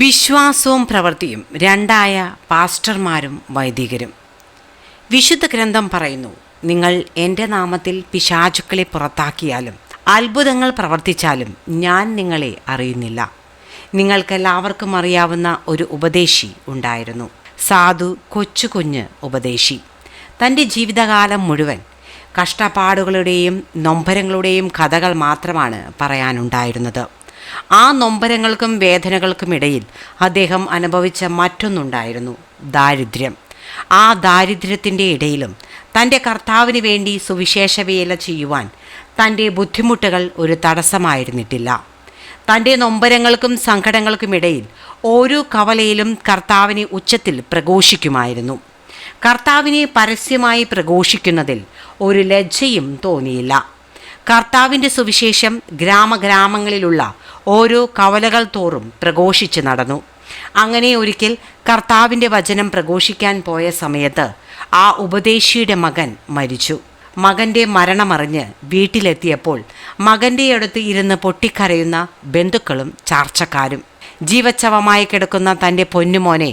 വിശ്വാസവും പ്രവൃത്തിയും രണ്ടായ പാസ്റ്റർമാരും വൈദികരും. വിശുദ്ധ ഗ്രന്ഥം പറയുന്നു നിങ്ങൾ എന്റെ നാമത്തിൽ പിശാചുക്കളെ പുറത്താക്കിയാലും അത്ഭുതങ്ങൾ പ്രവർത്തിച്ചാലും ഞാൻ നിങ്ങളെ അറിയുന്നില്ല. നിങ്ങൾക്കെല്ലാവർക്കും അറിയാവുന്ന ഒരു ഉപദേശി ഉണ്ടായിരുന്നു. സാധു കൊച്ചു കുഞ്ഞ് ഉപദേശി. തന്റെ ജീവിതകാലം മുഴുവൻ കഷ്ടപ്പാടുകളുടെയും നൊമ്പരങ്ങളുടെയും കഥകൾ മാത്രമാണ് പറയാനുണ്ടായിരുന്നത്. ആ നൊമ്പരങ്ങൾക്കും വേദനകൾക്കും ഇടയിൽ അദ്ദേഹം അനുഭവിച്ച മറ്റൊന്നുണ്ടായിരുന്നു ദാരിദ്ര്യം. ആ ദാരിദ്ര്യത്തിന്റെ ഇടയിലും തന്റെ കർത്താവിന് വേണ്ടി സുവിശേഷ വേല ചെയ്യുവാൻ തന്റെ ബുദ്ധിമുട്ടുകൾ ഒരു തടസ്സമായിരുന്നിട്ടില്ല. തന്റെ നൊമ്പരങ്ങൾക്കും സങ്കടങ്ങൾക്കുമിടയിൽ ഓരോ കവലയിലും കർത്താവിനെ ഉച്ചത്തിൽ പ്രഘോഷിക്കുമായിരുന്നു. കർത്താവിനെ പരസ്യമായി പ്രഘോഷിക്കുന്നതിൽ ഒരു ലജ്ജയും തോന്നിയില്ല. കർത്താവിന്റെ സുവിശേഷം ഗ്രാമഗ്രാമങ്ങളിലുള്ള ഓരോ കവലകൾ തോറും പ്രഘോഷിച്ച് നടന്നു. അങ്ങനെ ഒരിക്കൽ കർത്താവിന്റെ വചനം പ്രഘോഷിക്കാൻ പോയ സമയത്ത് ആ ഉപദേശിയുടെ മകൻ മരിച്ചു. മകന്റെ മരണമറിഞ്ഞ് വീട്ടിലെത്തിയപ്പോൾ മകന്റെ അടുത്ത് ഇരുന്ന് പൊട്ടിക്കരയുന്ന ബന്ധുക്കളും ചാർച്ചക്കാരും ജീവച്ഛവമായി കിടക്കുന്ന തന്റെ പൊന്നുമോനെ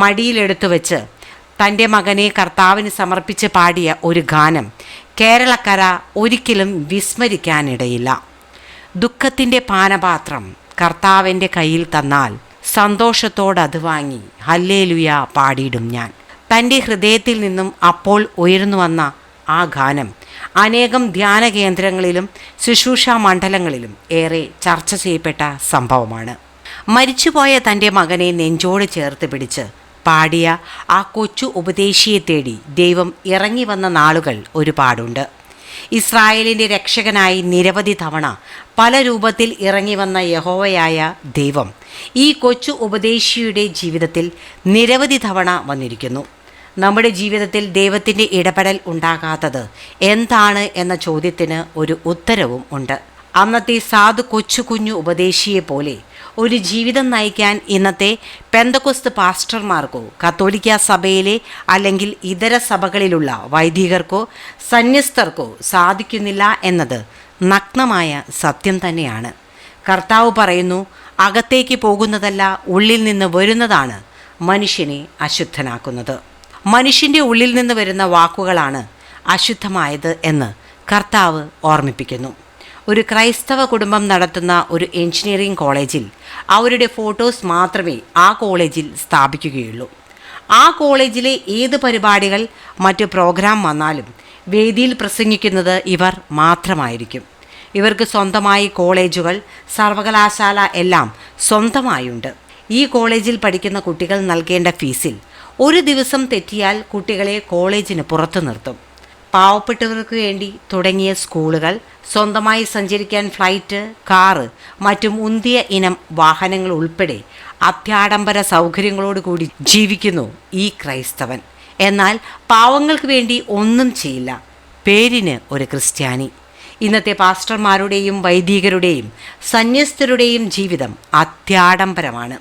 മടിയിലെടുത്തു വെച്ച് തന്റെ മകനെ കർത്താവിന് സമർപ്പിച്ച് പാടിയ ഒരു ഗാനം കേരളക്കര ഒരിക്കലും വിസ്മരിക്കാനിടയില്ല. ദുഃഖത്തിന്റെ പാനപാത്രം കർത്താവിന്റെ കയ്യിൽ തന്നാൽ സന്തോഷത്തോടത് വാങ്ങി. ഹല്ലേലുയ പാടിയിടും ഞാൻ. തന്റെ ഹൃദയത്തിൽ നിന്നും അപ്പോൾ ഉയർന്നു വന്ന ആ ഗാനം അനേകം ധ്യാന കേന്ദ്രങ്ങളിലും ശുശ്രൂഷാ മണ്ഡലങ്ങളിലും ഏറെ ചർച്ച ചെയ്യപ്പെട്ട സംഭവമാണ്. മരിച്ചുപോയ തന്റെ മകനെ നെഞ്ചോട് ചേർത്ത് പിടിച്ച് പാടിയ ആ കൊച്ചു ഉപദേശിയെ തേടി ദൈവം ഇറങ്ങി വന്ന നാളുകൾ ഒരുപാടുണ്ട്. ഇസ്രായേലിന്റെ രക്ഷകനായി നിരവധി തവണ പല രൂപത്തിൽ ഇറങ്ങി വന്ന യഹോവയായ ദൈവം ഈ കൊച്ചു ഉപദേശിയുടെ ജീവിതത്തിൽ നിരവധി തവണ വന്നിരിക്കുന്നു. നമ്മുടെ ജീവിതത്തിൽ ദൈവത്തിന്റെ ഇടപെടൽ ഉണ്ടാകാത്തത് എന്താണ് എന്ന ചോദ്യത്തിന് ഒരു ഉത്തരവും ഉണ്ട്. അന്നത്തെ സാധു കൊച്ചു കുഞ്ഞു ഉപദേശിയെ പോലെ ഒരു ജീവിതം നയിക്കാൻ ഇന്നത്തെ പെന്തക്കൊസ്ത് പാസ്റ്റർമാർക്കോ കത്തോലിക്ക സഭയിലെ അല്ലെങ്കിൽ ഇതര സഭകളിലുള്ള വൈദികർക്കോ സന്യസ്തർക്കോ സാധിക്കുന്നില്ല എന്നത് നഗ്നമായ സത്യം തന്നെയാണ്. കർത്താവ് പറയുന്നു അകത്തേക്ക് പോകുന്നതല്ല ഉള്ളിൽ നിന്ന് വരുന്നതാണ് മനുഷ്യനെ അശുദ്ധനാക്കുന്നത്. മനുഷ്യന്റെ ഉള്ളിൽ നിന്ന് വരുന്ന വാക്കുകളാണ് അശുദ്ധമായത് എന്ന് കർത്താവ് ഓർമ്മിപ്പിക്കുന്നു. ഒരു ക്രൈസ്തവ കുടുംബം നടത്തുന്ന ഒരു എഞ്ചിനീയറിംഗ് കോളേജിൽ അവരുടെ ഫോട്ടോസ് മാത്രമേ ആ കോളേജിൽ സ്ഥാപിക്കുകയുള്ളൂ. ആ കോളേജിലെ ഏത് പരിപാടികൾ മറ്റ് പ്രോഗ്രാം വന്നാലും വേദിയിൽ പ്രസംഗിക്കുന്നത് ഇവർ മാത്രമായിരിക്കും. ഇവർക്ക് സ്വന്തമായി കോളേജുകൾ സർവകലാശാല എല്ലാം സ്വന്തമായുണ്ട്. ഈ കോളേജിൽ പഠിക്കുന്ന കുട്ടികൾ നൽകേണ്ട ഫീസിൽ ഒരു ദിവസം തെറ്റിയാൽ കുട്ടികളെ കോളേജിന് പുറത്തു നിർത്തും. പാവപ്പെട്ടവർക്ക് വേണ്ടി തുടങ്ങിയ സ്കൂളുകൾ സ്വന്തമായി സഞ്ചരിക്കാൻ ഫ്ലൈറ്റ് കാറ് മറ്റും ഉന്തിയ ഇനം വാഹനങ്ങൾ ഉൾപ്പെടെ അത്യാഡംബര സൗകര്യങ്ങളോടുകൂടി ജീവിക്കുന്നു ഈ ക്രൈസ്തവൻ. എന്നാൽ പാവങ്ങൾക്ക് വേണ്ടി ഒന്നും ചെയ്യില്ല. പേരിന് ഒരു ക്രിസ്ത്യാനി. ഇന്നത്തെ പാസ്റ്റർമാരുടെയും വൈദികരുടെയും സന്യസ്തരുടെയും ജീവിതം അത്യാഡംബരമാണ്.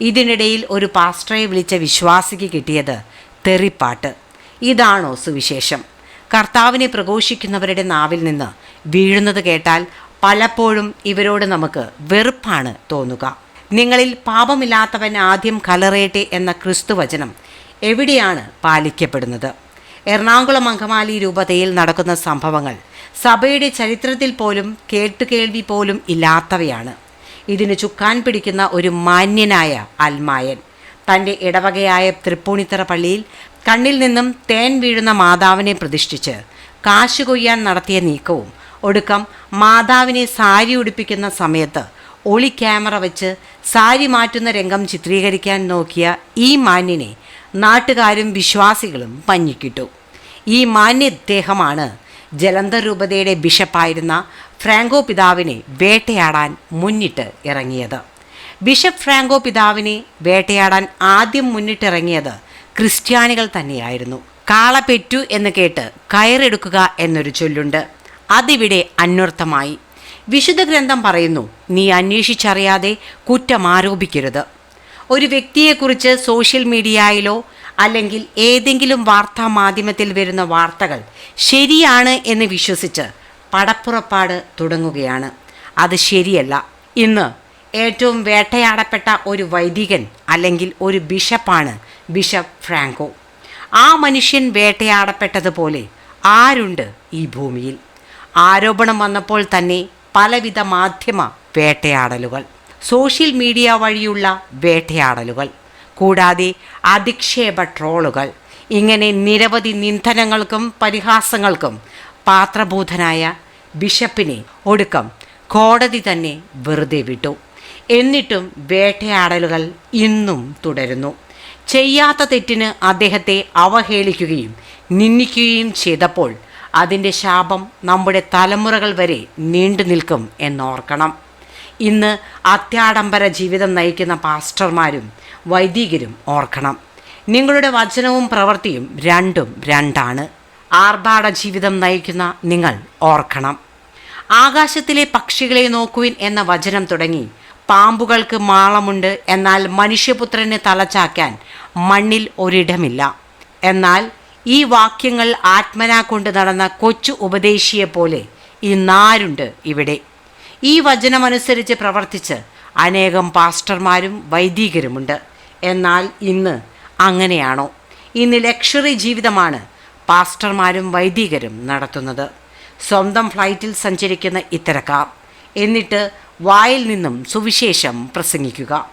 ഇതിനിടയിൽ ഒരു പാസ്റ്ററെ വിളിച്ച വിശ്വാസിക്ക് കിട്ടിയത് തെറിപ്പാട്ട്. ഇതാണോ സുവിശേഷം? കർത്താവിനെ പ്രഘോഷിക്കുന്നവരുടെ നാവിൽ നിന്ന് വീഴുന്നത് കേട്ടാൽ പലപ്പോഴും ഇവരോട് നമുക്ക് വെറുപ്പാണ് തോന്നുക. നിങ്ങളിൽ പാപമില്ലാത്തവൻ ആദ്യം കലറേട്ടെ എന്ന ക്രിസ്തുവചനം എവിടെയാണ് പാലിക്കപ്പെടുന്നത്? എറണാകുളം അങ്കമാലി രൂപതയിൽ നടക്കുന്ന സംഭവങ്ങൾ സഭയുടെ ചരിത്രത്തിൽ പോലും കേട്ടുകേൾവി പോലും ഇല്ലാത്തവയാണ്. ഇതിന് ചുക്കാൻ പിടിക്കുന്ന ഒരു മാന്യനായ അൽമായൻ. തന്റെ ഇടവകയായ തൃപ്പൂണിത്തറ പള്ളിയിൽ കണ്ണിൽ നിന്നും തേൻ വീഴുന്ന മാതാവിനെ പ്രതിഷ്ഠിച്ച് കാശ് കൊയ്യാൻ നടത്തിയ നീക്കവും ഒടുക്കം മാതാവിനെ സാരി ഉടുപ്പിക്കുന്ന സമയത്ത് ഒളി ക്യാമറ വെച്ച് സാരി മാറ്റുന്ന രംഗം ചിത്രീകരിക്കാൻ നോക്കിയ ഈ മാന്യനെ നാട്ടുകാരും വിശ്വാസികളും പഞ്ഞിക്കിട്ടു. ഈ മാന്യദ്ദേഹമാണ് ജലന്ധർ രൂപതയുടെ ബിഷപ്പായിരുന്ന ഫ്രാങ്കോ പിതാവിനെ വേട്ടയാടാൻ മുന്നിട്ട് ഇറങ്ങിയത്. ബിഷപ്പ് ഫ്രാങ്കോ പിതാവിനെ വേട്ടയാടാൻ ആദ്യം മുന്നിട്ടിറങ്ങിയത് ക്രിസ്ത്യാനികൾ തന്നെയായിരുന്നു. കാളപ്പെറ്റു എന്ന് കേട്ട് കയറെടുക്കുക എന്നൊരു ചൊല്ലുണ്ട്. അതിവിടെ അന്വർത്ഥമായി. വിശുദ്ധ ഗ്രന്ഥം പറയുന്നു നീ അന്വേഷിച്ചറിയാതെ കുറ്റം ആരോപിക്കരുത്. ഒരു വ്യക്തിയെക്കുറിച്ച് സോഷ്യൽ മീഡിയയിലോ അല്ലെങ്കിൽ ഏതെങ്കിലും വാർത്താ മാധ്യമത്തിൽ വരുന്ന വാർത്തകൾ ശരിയാണ് എന്ന് വിശ്വസിച്ച് പടപ്പുറപ്പാട് തുടങ്ങുകയാണ്. അത് ശരിയല്ല. ഇന്ന് ഏറ്റവും വേട്ടയാടപ്പെട്ട ഒരു വൈദികൻ അല്ലെങ്കിൽ ഒരു ബിഷപ്പാണ് ബിഷപ്പ് ഫ്രാങ്കോ. ആ മനുഷ്യൻ വേട്ടയാടപ്പെട്ടതുപോലെ ആരുണ്ട് ഈ ഭൂമിയിൽ? ആരോപണം വന്നപ്പോൾ തന്നെ പലവിധ മാധ്യമ വേട്ടയാടലുകൾ സോഷ്യൽ മീഡിയ വഴിയുള്ള വേട്ടയാടലുകൾ കൂടാതെ അധിക്ഷേപ ട്രോളുകൾ ഇങ്ങനെ നിരവധി നിന്ദനങ്ങൾക്കും പരിഹാസങ്ങൾക്കും പാത്രഭൂതനായ ബിഷപ്പിനെ ഒടുക്കം കോടതി തന്നെ വെറുതെ വിട്ടു. എന്നിട്ടും വേട്ടയാടലുകൾ ഇന്നും തുടരുന്നു. ചെയ്യാത്ത തെറ്റിന് അദ്ദേഹത്തെ അവഹേളിക്കുകയും നിന്ദിക്കുകയും ചെയ്തപ്പോൾ അതിന്റെ ശാപം നമ്മുടെ തലമുറകൾ വരെ നീണ്ടു നിൽക്കും എന്നോർക്കണം. ഇന്ന് അത്യാഡംബര ജീവിതം നയിക്കുന്ന പാസ്റ്റർമാരും വൈദികരും ഓർക്കണം. നിങ്ങളുടെ വചനവും പ്രവൃത്തിയും രണ്ടും രണ്ടാണ്. ആർഭാട ജീവിതം നയിക്കുന്ന നിങ്ങൾ ഓർക്കണം. ആകാശത്തിലെ പക്ഷികളെ നോക്കുവിൻ എന്ന വചനം തുടങ്ങി പാമ്പുകൾക്ക് മാളമുണ്ട് എന്നാൽ മനുഷ്യപുത്രന് തലച്ചാക്കാൻ മണ്ണിൽ ഒരിടമില്ല. എന്നാൽ ഈ വാക്യങ്ങൾ ആത്മനാ കൊണ്ട് നടന്ന കൊച്ചു ഉപദേശിയെ പോലെ ഇന്നാരുണ്ട് ഇവിടെ. ഈ വചനമനുസരിച്ച് പ്രവർത്തിച്ച് അനേകം പാസ്റ്റർമാരും വൈദികരുമുണ്ട്. എന്നാൽ ഇന്ന് അങ്ങനെയാണോ? ഇന്ന് ലക്ഷറി ജീവിതമാണ് പാസ്റ്റർമാരും വൈദികരും നടത്തുന്നത്. സ്വന്തം ഫ്ലൈറ്റിൽ സഞ്ചരിക്കുന്ന ഇത്തരക്കാർ. എന്നിട്ട് വായിൽ നിന്നും സുവിശേഷം പ്രസംഗിക്കുക.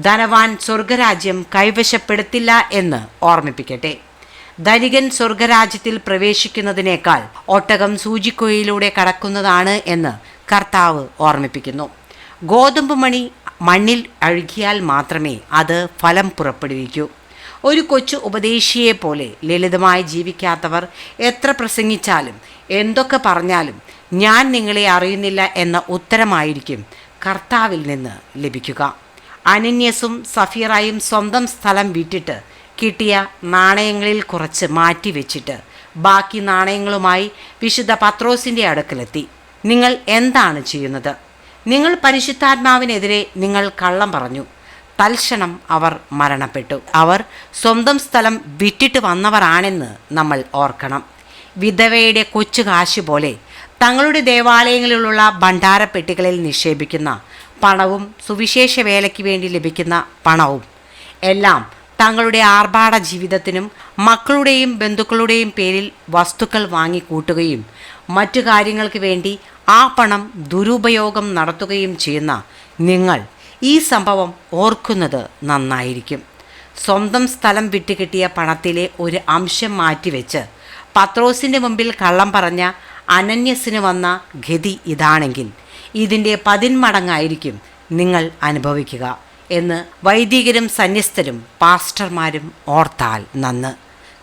ധനവാൻ സ്വർഗരാജ്യം കൈവശപ്പെടുത്തില്ല എന്ന് ഓർമ്മിപ്പിക്കട്ടെ. ധനികൻ സ്വർഗരാജ്യത്തിൽ പ്രവേശിക്കുന്നതിനേക്കാൾ ഒട്ടകം സൂചിക്കുകയിലൂടെ കടക്കുന്നതാണ് എന്ന് കർത്താവ് ഓർമ്മിപ്പിക്കുന്നു. ഗോതമ്പ് മണി മണ്ണിൽ അഴുകിയാൽ മാത്രമേ അത് ഫലം പുറപ്പെടുവിക്കൂ. ഒരു കൊച്ചു ഉപദേശിയെ പോലെ ലളിതമായി ജീവിക്കാത്തവർ എത്ര പ്രസംഗിച്ചാലും എന്തൊക്കെ പറഞ്ഞാലും ഞാൻ നിങ്ങളെ അറിയുന്നില്ല എന്ന ഉത്തരമായിരിക്കും കർത്താവിൽ നിന്ന് ലഭിക്കുക. അനന്യസും സഫീറായും സ്വന്തം സ്ഥലം വിട്ടിട്ട് കിട്ടിയ നാണയങ്ങളിൽ കുറച്ച് മാറ്റി വെച്ചിട്ട് ബാക്കി നാണയങ്ങളുമായി വിശുദ്ധ പത്രോസിന്റെ അടുക്കലെത്തി. നിങ്ങൾ എന്താണ് ചെയ്യുന്നത്? നിങ്ങൾ പരിശുദ്ധാത്മാവിനെതിരെ നിങ്ങൾ കള്ളം പറഞ്ഞു. തൽക്ഷണം അവർ മരണപ്പെട്ടു. അവർ സ്വന്തം സ്ഥലം വിറ്റിട്ട് വന്നവരാണെന്ന് നമ്മൾ ഓർക്കണം. വിധവയുടെ കൊച്ചു കാശ് പോലെ തങ്ങളുടെ ദേവാലയങ്ങളിലുള്ള ഭണ്ഡാരപ്പെട്ടികളിൽ നിക്ഷേപിക്കുന്ന പണവും സുവിശേഷ വേലയ്ക്ക് വേണ്ടി ലഭിക്കുന്ന പണവും എല്ലാം തങ്ങളുടെ ആർഭാട ജീവിതത്തിനും മക്കളുടെയും ബന്ധുക്കളുടെയും പേരിൽ വസ്തുക്കൾ വാങ്ങിക്കൂട്ടുകയും മറ്റു കാര്യങ്ങൾക്ക് വേണ്ടി ആ പണം ദുരുപയോഗം നടത്തുകയും ചെയ്യുന്ന നിങ്ങൾ ഈ സംഭവം ഓർക്കുന്നത് നന്നായിരിക്കും. സ്വന്തം സ്ഥലം വിട്ടുകിട്ടിയ പണത്തിലെ ഒരു അംശം മാറ്റിവെച്ച് പത്രോസിന്റെ മുമ്പിൽ കള്ളം പറഞ്ഞ അനന്യസിന് വന്ന ഗതി ഇതാണെങ്കിൽ ഇതിന്റെ പതിന്മടങ്ങായിരിക്കും നിങ്ങൾ അനുഭവിക്കുക എന്ന് വൈദികരും സന്യസ്തരും പാസ്റ്റർമാരും ഓർത്താൽ നന്ന്.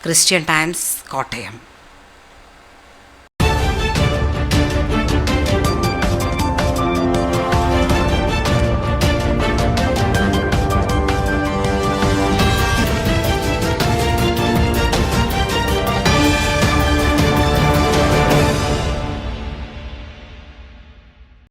Christian Times Kottayam.